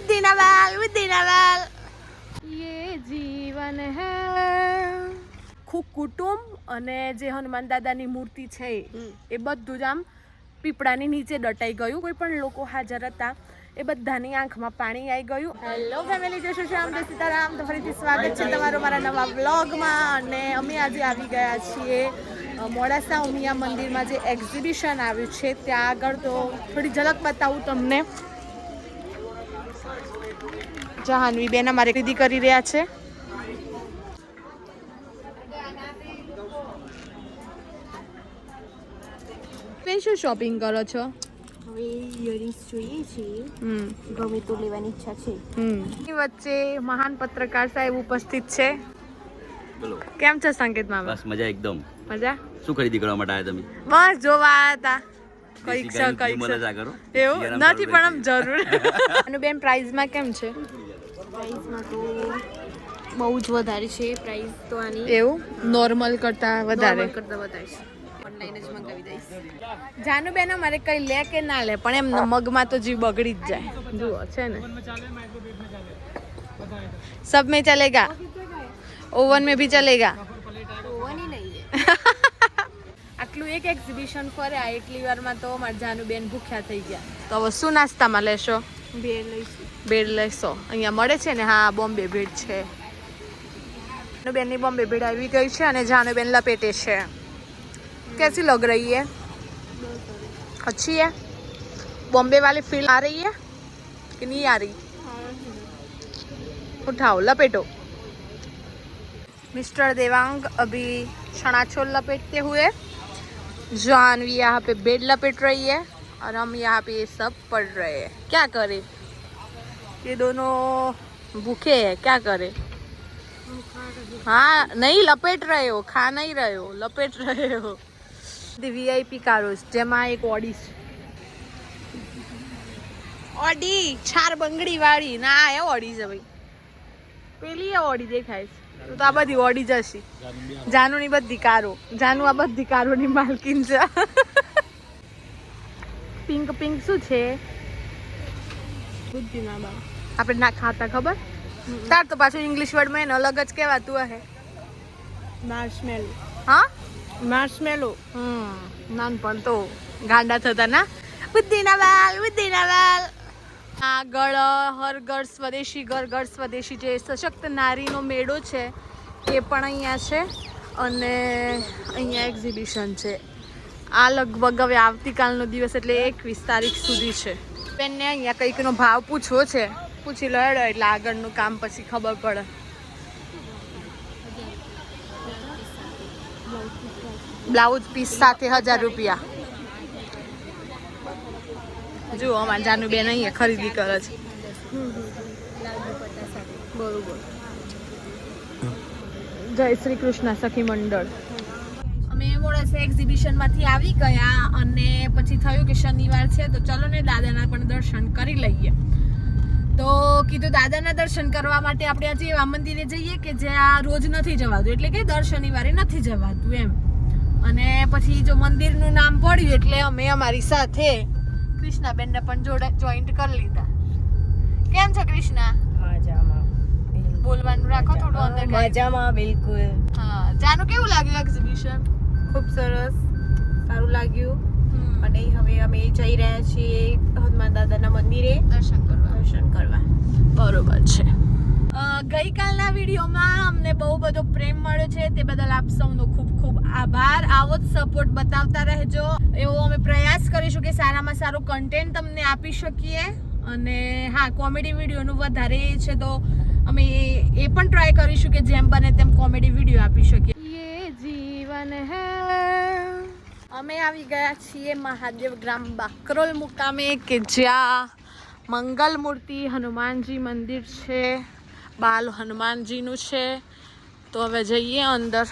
બુદ્ધિના બુદ્ધિ ના બાલ યે જીવન હે. ખૂબ કુટુંબ અને જે હનુમાન દાદાની મૂર્તિ છે એ બધું જ આમ પીપળાની નીચે દટાઈ ગયું. કોઈ પણ લોકો હાજર હતા એ બધાની આંખમાં પાણી આવી ગયું. હેલો ફેમિલી જય શું શ્યામ જય સીતારામ. તો ફરીથી સ્વાગત છે તમારું મારા નવા બ્લોગમાં અને અમે આજે આવી ગયા છીએ મોડાસા ઉમિયા મંદિરમાં જે એક્ઝિબિશન આવ્યું છે. ત્યાં આગળ તો થોડી ઝલક બતાવું તમને. જહાનવી બેન અમારે ખરીદી કરી રહ્યા છે. બેન શું શોપિંગ કરો છો? હવે ઇયરિંગ્સ જોઈએ છીએ હમ. ગમે તો લેવાની ઈચ્છા છે. વચ્ચે મહાન પત્રકાર સાહેબ ઉપસ્થિત છે. કેમ છે સંકેત મામા બસ મજા એકદમ. મજા? શું ખરીદી કરવા માટે આવ્યા તમે? બસ જોવા હતા કંઈક છે કંઈક? એવું? નથી પણ આમ જરૂર. અને બેન પ્રાઇઝમાં કેમ છે? પ્રાઇસમાં તો બહુ જ વધારે છે પ્રાઇસ તો આની. એવું? નોર્મલ કરતાં વધારે? કરતાં વધારે છે. મંગાવી દઈશ. જાનુબેન અમારે કંઈ લે કે ના લે પણ એમ મગમાં તો જીવ બગડી જ જાય. જુઓ છે ને. સબ મેં ચલેગા? ઓવન મેં ભી ચલેગા? આટલું એક એક્ઝિબિશન ફર્યા એટલી વારમાં તો મારા જાનુબેન ભૂખ્યા થઈ ગયા. તો હવે શું નાસ્તામાં લેશો? બેર લઈશું ભેળ લેશો અહીંયા મળે છે ને હા બોમ્બે ભેળ છે જાનુબેનની બોમ્બે ભેળ આવી ગઈ છે અને જાનુબેન લપેટે છે कैसी लग रही है अच्छी है बॉम्बे वाली फील आ रही है कि नहीं आ रही उठाओ लपेटो मिस्टर देवांग अभी चना छोल लपेटते हुए जानवी यहाँ पे बेड लपेट रही है और हम यहाँ पे ये सब पढ़ रहे हैं क्या करें ये दोनों भूखे हैं क्या करें हाँ नहीं लपेट रहे हो खा नहीं रहे हो लपेट रहे हो વીઆઈપી કારો છે જેમાં એક ઓડી છે ઓડી ચાર બંગડી વાળી ના એ ઓડી છે ભાઈ પેલી એ ઓડી દેખાય છે તો આ બધી ઓડી જશે જાનુની બધી કારો જાનુ આ બધી કારોની માલકીન છે પિંક પિંક શું છે? આપણે ના ખાતા ખબર? તાર તો પાછું ઇંગ્લિશ વર્ડમાં એને અલગ જ કહેવાતું હે માર્શમેલો હા? માર્શમેલો હમ નાનપણ તો ગાંડા થતા ના? બુદ્ધિના બાલ બુદ્ધિના વાલ આગળ હર ઘર સ્વદેશી ઘર ઘર સ્વદેશી જે સશક્ત નારીનો મેળો છે એ પણ અહીંયા છે. અને અહીંયા એક્ઝિબિશન છે. આ લગભગ હવે આવતીકાલનો દિવસ એટલે એકવીસ તારીખ સુધી છે. બેનને અહીંયા કંઈકનો ભાવ પૂછવો છે. પૂછી લો એટલે આગળનું કામ પછી ખબર પડે. બ્લાઉઝ પીસ સાથે હજાર રૂપિયા. જુઓ, અમારા જાનુબેન અહીંયા ખરીદી કરે છે. બરોબર. જય શ્રી કૃષ્ણ, સખી મંડળ. મોડાસા એક્ઝિબિશનમાંથી આવી ગયા અને પછી થયું કે શનિવાર છે તો ચલો ને દાદાના પણ દર્શન કરી લઈએ. તો કીધું દાદાના દર્શન કરવા માટે આપણે આજે એવા મંદિરે જઈએ કે જ્યાં રોજ નથી જવાતું એટલે કે દર શનિવારે નથી જવાતું એમ. અને પછી જો મંદિરનું નામ પડ્યું એટલે અમે અમારી સાથે કૃષ્ણાબેનને પણ જોડે જોઈન્ટ કરી લીધા. કેમ છે કૃષ્ણા? મજામાં. બોલવાનું રાખો થોડું અંદર. મજામાં બિલકુલ. હા જાનું કેવું લાગ્યું એક્ઝિબિશન ખૂબ સરસ. સારું લાગ્યું. અને હવે અમે જઈ રહ્યા છીએ હનુમાન દાદાના મંદિરે. દર્શન કરવા. દર્શન કરવા. બરોબર છે. ગઈકાલના વિડીયોમાં અમને બહુ બધો પ્રેમ મળ્યો છે. તે બદલ આપ સૌનો ખૂબ ખૂબ આભાર. આવો જ સપોર્ટ બતાવતા રહેજો. એવો અમે પ્રયાસ કરીશું કે સારામાં સારું કન્ટેન્ટ તમને આપી શકીએ. અને હા કોમેડી વિડીયોનું વધારે છે તો અમે એ- એ પણ ટ્રાય કરીશું કે જેમ બને તેમ કોમેડી વીડિયો આપી શકીએ. અમે આવી ગયા છીએ મહાદેવ ગ્રામ બાકરોલ મુકામે, કે જ્યાં મંગલ મૂર્તિ હનુમાનજી મંદિર છે, બાલ હનુમાનજીનું છે. તો હવે જઈએ અંદર.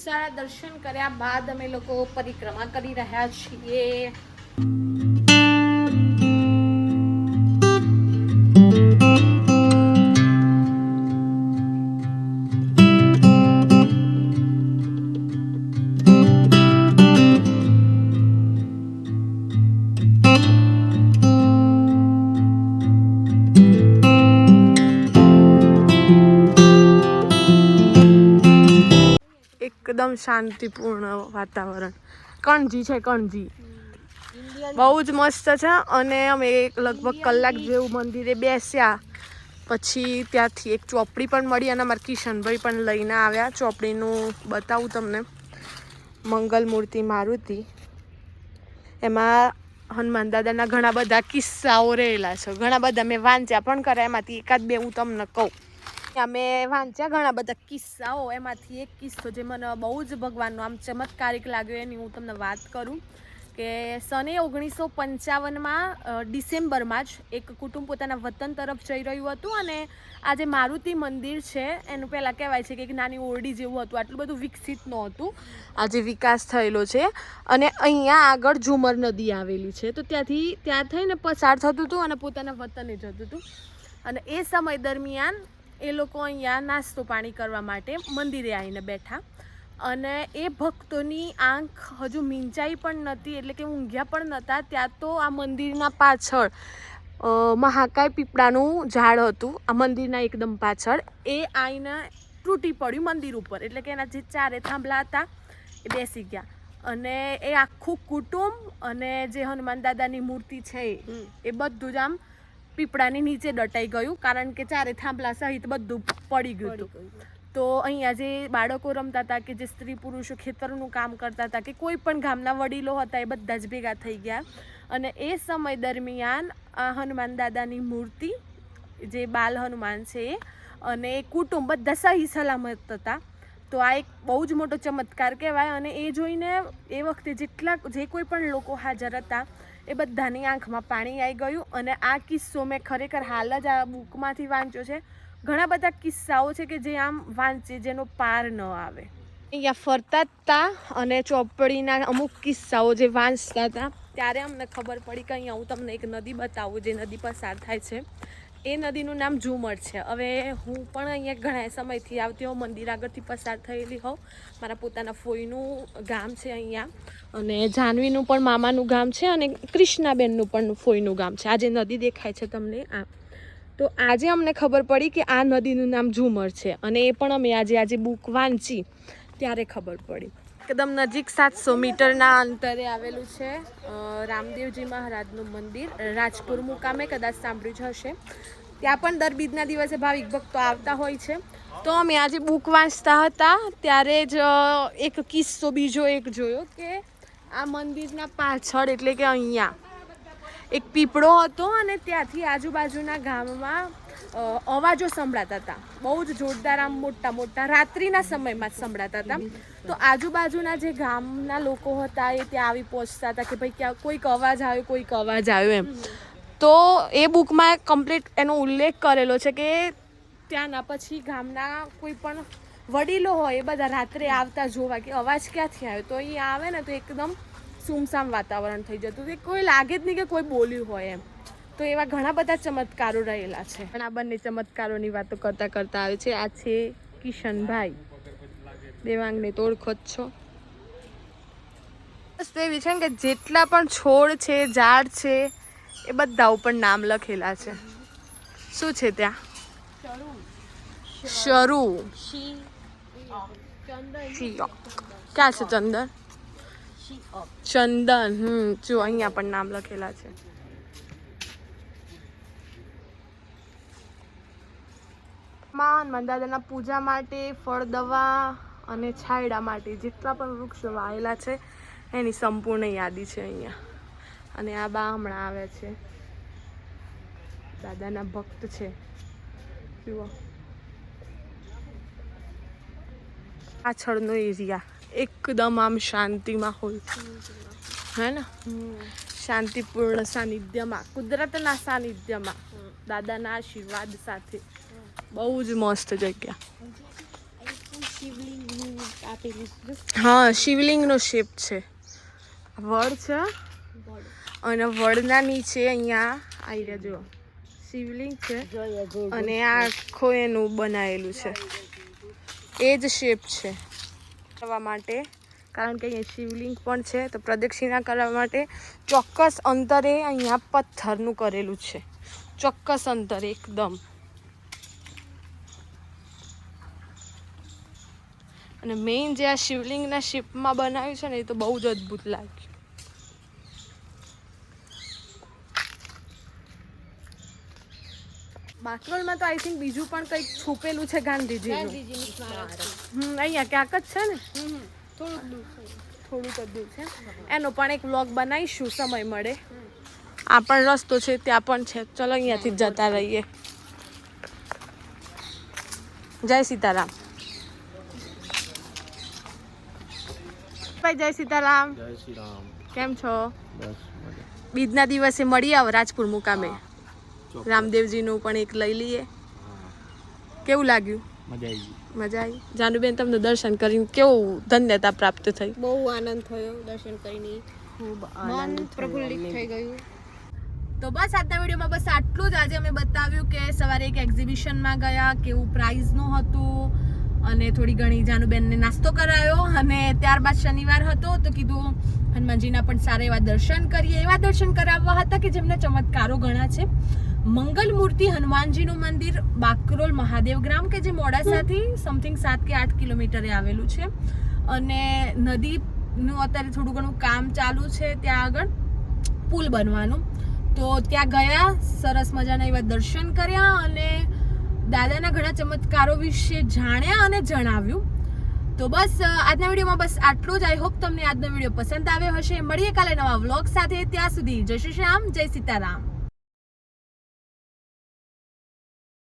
સારા દર્શન કર્યા બાદ અમે લોકો પરિક્રમા કરી રહ્યા છીએ. એકદમ શાંતિપૂર્ણ વાતાવરણ. કણજી છે કણજી. બહુ જ મસ્ત છે અને અમે એક લગભગ કલાક જેવું મંદિરે બેસ્યા. પછી ત્યાંથી એક ચોપડી પણ મળી અને અમારા કિશનભાઈ પણ લઈને આવ્યા. ચોપડીનું બતાવું તમને. મંગલ મૂર્તિ મારુતિ. એમાં હનુમાન દાદાના ઘણા બધા કિસ્સાઓ રહેલા છે. ઘણા બધા મેં વાંચ્યા પણ કર્યા એમાંથી એકાદ બે હું તમને કહું. અમે વાંચ્યા ઘણા બધા કિસ્સાઓ, એમાંથી એક કિસ્સો જે મને બહુ જ ભગવાનનો આમ ચમત્કારિક લાગ્યો એની હું તમને વાત કરું કે સને ઓગણીસો પંચાવનમાં ડિસેમ્બરમાં જ એક કુટુંબ પોતાના વતન તરફ જઈ રહ્યું હતું અને આ જે મારુતિ મંદિર છે. એનું પહેલાં કહેવાય છે કે એક નાની ઓરડી જેવું હતું, આટલું બધું વિકસિત નહોતું. આજે વિકાસ થયેલો છે અને અહીંયા આગળ ઝુમર નદી આવેલી છે. તો ત્યાંથી, ત્યાં થઈને પસાર થતું હતું અને પોતાના વતને જતું હતું. અને એ સમય દરમિયાન એ લોકો અહીંયા નાસ્તો પાણી કરવા માટે મંદિરે આવીને બેઠા. અને એ ભક્તોની આંખ હજુ મીંચાઈ પણ નહોતી એટલે કે ઊંઘ્યા પણ નહોતા. ત્યાં તો આ મંદિરના પાછળ મહાકાય પીપળાનું ઝાડ હતું આ મંદિરના એકદમ પાછળ. એ આઈને તૂટી પડ્યું મંદિર ઉપર એટલે કે એના જે ચારે થાંભલા હતા એ બેસી ગયા. અને એ આખું કુટુંબ અને જે હનુમાન દાદાની મૂર્તિ છે એ, એ બધું જ આમ પીપળાની નીચે દટાઈ ગયું કારણ કે ચારે થાંભલા સહિત બધું પડી ગયું હતું. તો અહીંયા જે બાળકો રમતા હતા કે જે સ્ત્રી પુરુષો ખેતરનું કામ કરતા હતા કે કોઈ પણ ગામના વડીલો હતા એ બધા જ ભેગા થઈ ગયા. અને એ સમય દરમિયાન આ હનુમાન દાદાની મૂર્તિ જે બાલ હનુમાન છે એ અને કુટુંબ બધા સહી સલામત હતા. તો આ એક બહુ જ મોટો ચમત્કાર કહેવાય અને એ જોઈને એ વખતે જેટલા જે કોઈ પણ લોકો હાજર હતા, એ બધાની આંખમાં પાણી આવી ગયું અને આ કિસ્સો મેં ખરેખર હાલ જ આ બુકમાંથી વાંચ્યો છે. ઘણા બધા કિસ્સાઓ છે કે જે આમ વાંચે, જેનો પાર ન આવે. અહીંયા ફરતા હતા અને ચોપડીના અમુક કિસ્સાઓ જે વાંચતા હતા, ત્યારે અમને ખબર પડી કે અહીંયા હું તમને એક નદી બતાવું, જે નદી પસાર થાય છે. એ નદીનું નામ ઝુમર છે. હવે હું પણ અહીંયા ઘણા સમયથી આવતી હોઉં, મંદિર આગળથી પસાર થયેલી હોઉં. મારા પોતાના ફોઈનું ગામ છે અહીંયા અને જાનવીનું પણ મામાનું ગામ છે અને કૃષ્ણાબેનનું પણ ફોઈનું ગામ છે. આજે નદી દેખાય છે તમને આ. તો આજે અમને ખબર પડી કે આ નદીનું નામ ઝુમર છે અને એ પણ અમે આજે આજે બુક વાંચી ત્યારે ખબર પડી. એકદમ નજીક સાતસો મીટરના અંતરે આવેલું છે રામદેવજી મહારાજનું મંદિર. રાજપુર મુકામે કદાચ સાંભળ્યું જ હશે. ત્યાં પણ દર બીજના દિવસે ભાવિક ભક્તો આવતા હોય છે. તો અમે આજે બુક વાંચતા હતા, ત્યારે જ એક કિસ્સો બીજો એક જોયો કે આ મંદિરના પાછળ, એટલે કે અહીંયા, એક પીપળો હતો અને ત્યાંથી આજુબાજુના ગામમાં અવાજો સંભળાતા હતા. બહુ જ જોરદાર આમ મોટા મોટા રાત્રિના સમયમાં જ સંભળાતા હતા તો આજુબાજુના જે ગામના લોકો હતા એ ત્યાં આવી પહોંચતા હતા કે ભાઈ ક્યાં કોઈક અવાજ આવ્યો, કોઈક અવાજ આવ્યો એમ. તો એ બુકમાં કમ્પ્લીટ એનો ઉલ્લેખ કરેલો છે કે ત્યાંના પછી ગામના કોઈ પણ વડીલો હોય એ બધા રાત્રે આવતા જોવા કે અવાજ ક્યાંથી આવ્યો? તો એ આવે ને તો એકદમ સુમસામ વાતાવરણ થઈ જતું કે કોઈ લાગે જ નહીં કે કોઈ બોલ્યું હોય એમ. તો એવા ઘણા બધા ચમત્કારો રહેલા છે. પણ આ બંને ચમત્કારોની વાતો કરતા કરતા આવે છે. આ છે કિશનભાઈ. દેવાંગને તો ઓળખો જ છો. વસ્તુ એવી છે કે જેટલા પણ છોડ છે, ઝાડ છે, એ બધા ઉપર નામ લખેલા છે. શું છે ત્યાં? શરૂ. ક્યાં છે ચંદન? ચંદન, હમ, જો અહીંયા પણ નામ લખેલા છે. માં મંદાદાના દાદાના પૂજા માટે, ફળ દવા અને છાયડા માટે જેટલા પણ વૃક્ષો વાવેલા છે, એની સંપૂર્ણ યાદી છે અહીંયા. અને આ બા હમણાં આવે છે. દાદાના ભક્ત છે. જુઓ. પાછળનો એરિયા એકદમ આમ શાંતિમાં હોય. હે ને? શાંતિપૂર્ણ સાનિધ્યમાં, કુદરતના સાનિધ્યમાં, દાદાના આશીર્વાદ સાથે. બહુ જ મસ્ત જગ્યા. હા, શિવલિંગનો શેપ છે. વડ છે. અને વડના નીચે અહીંયા આવી રહ્યા, જુઓ. શિવલિંગ છે. અને આખો એનું બનાવેલું છે. એ જ શેપ છે. કરવા માટે, કારણ કે અહીંયા શિવલિંગ પણ છે, તો પ્રદક્ષિણા કરવા માટે ચોક્કસ અંતરે અહીંયા પથ્થરનું કરેલું છે. ચોક્કસ અંતરે, એકદમ. અને મેઇન જે આ શિવલિંગના શિપમાં બનાવ્યું છે ને એ તો બહુ જ અદ્ભુત લાગ્યું. બાકરોલમાં તો આઈ થિંક બીજું પણ કંઈક છુપેલું છે. હમ અહીંયા ક્યાંક જ છે ને. થોડુંક દૂર છે. થોડુંક જ દૂર છે. એનો પણ એક વ્લોગ બનાવીશું સમય મળે. આ પણ રસ્તો છે ત્યાં પણ છે. ચલો અહીંયાથી જ જતા રહીએ. જય સીતારામ. ભાઈ જય સીતારામ. જય શ્રી રામ કેમ છો? બસ બીજના દિવસે મળી આવ રાજપુર મુકામે. રામદેવજીનું પણ એક લઈ લઈએ. કેવું લાગ્યું? મજા આવી મજા આવી જાનુબેન તમને દર્શન કરીને કેવું ધન્યતા પ્રાપ્ત થઈ? બહુ આનંદ થયો દર્શન કરીને. ખૂબ આનંદ પ્રફુલ્લિત થઈ ગયું. તો બસ આજના વિડીયોમાં બસ આટલું જ. આજે અમે બતાવ્યું કે સવારે એક એક્ઝિબિશનમાં ગયા કેવું પ્રાઇઝનું હતું અને થોડી ઘણી જાનુબેનને નાસ્તો કરાયો અને ત્યારબાદ શનિવાર હતો તો કીધું, હનુમાનજીના પણ સારા એવા દર્શન કરીએ. એવા દર્શન કરાવવા હતા કે જેમને ચમત્કારો ઘણા છે. મંગલ મૂર્તિ હનુમાનજીનું મંદિર બાકરોલ મહાદેવ ગ્રામ કે જે મોડાસાથી સમથિંગ સાત કે આઠ કિલોમીટરે આવેલું છે. અને નદીનું અત્યારે થોડું ઘણું કામ ચાલુ છે ત્યાં આગળ, પુલ બનવાનું. તો ત્યાં ગયા, સરસ મજાના એવા દર્શન કર્યા અને દાદાના ઘણા ચમત્કારો વિશે જાણ્યા અને જણાવ્યું. તો બસ આજના વિડીયોમાં બસ આટલું જ. આઈ હોપ તમને આજનો વીડિયો પસંદ આવ્યો હશે. મળીએ કાલે નવા વ્લોગ સાથે. ત્યાં સુધી જય શ્રી શ્યામ, જય સીતારામ.